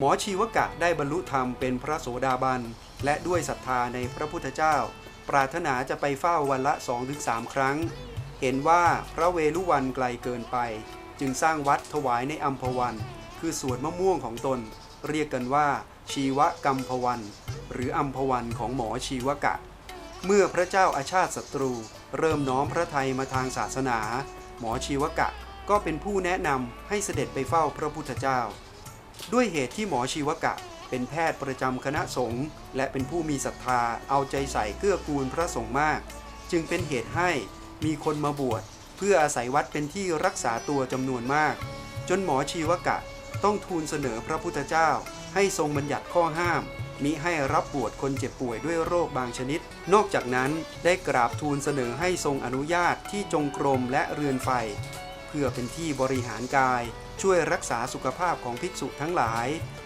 หมอชีวกะได้บรรลุธรรมเป็นพระโสดาบัน และด้วยศรัทธาในพระพุทธเจ้า ปรารถนาจะไปเฝ้าวันละ 2-3 ครั้ง เห็นว่าพระเวลุวันไกลเกินไป จึงสร้างวัดถวายในอัมพวัน คือสวนมะม่วงของตน เรียกกันว่า ชีวกัมพวัน หรืออัมพวันของหมอชีวกะ เมื่อพระเจ้าอาชาติศัตรู เริ่มน้อมพระทัยมาทางศาสนา หมอชีวกะก็เป็นผู้แนะนำให้เสด็จไปเฝ้าพระพุทธเจ้า ด้วยเหตุที่หมอชีวกะ เป็นแพทย์ประจำคณะสงฆ์และเป็นผู้มีศรัทธาเอาใจใส่เกื้อกูลพระสงฆ์มาก จึงเป็นเหตุให้มีคนมาบวช เพื่ออาศัยวัดเป็นที่รักษาตัวจำนวนมาก จนหมอชีวกะต้องทูลเสนอพระพุทธเจ้า ให้ทรงบัญญัติข้อห้ามมิให้รับบวชคนเจ็บป่วยด้วยโรคบางชนิด นอกจากนั้นได้กราบทูลเสนอให้ทรงอนุญาตที่จงกรมและเรือนไฟ เพื่อเป็นที่บริหารกายช่วยรักษาสุขภาพของภิกษุทั้งหลาย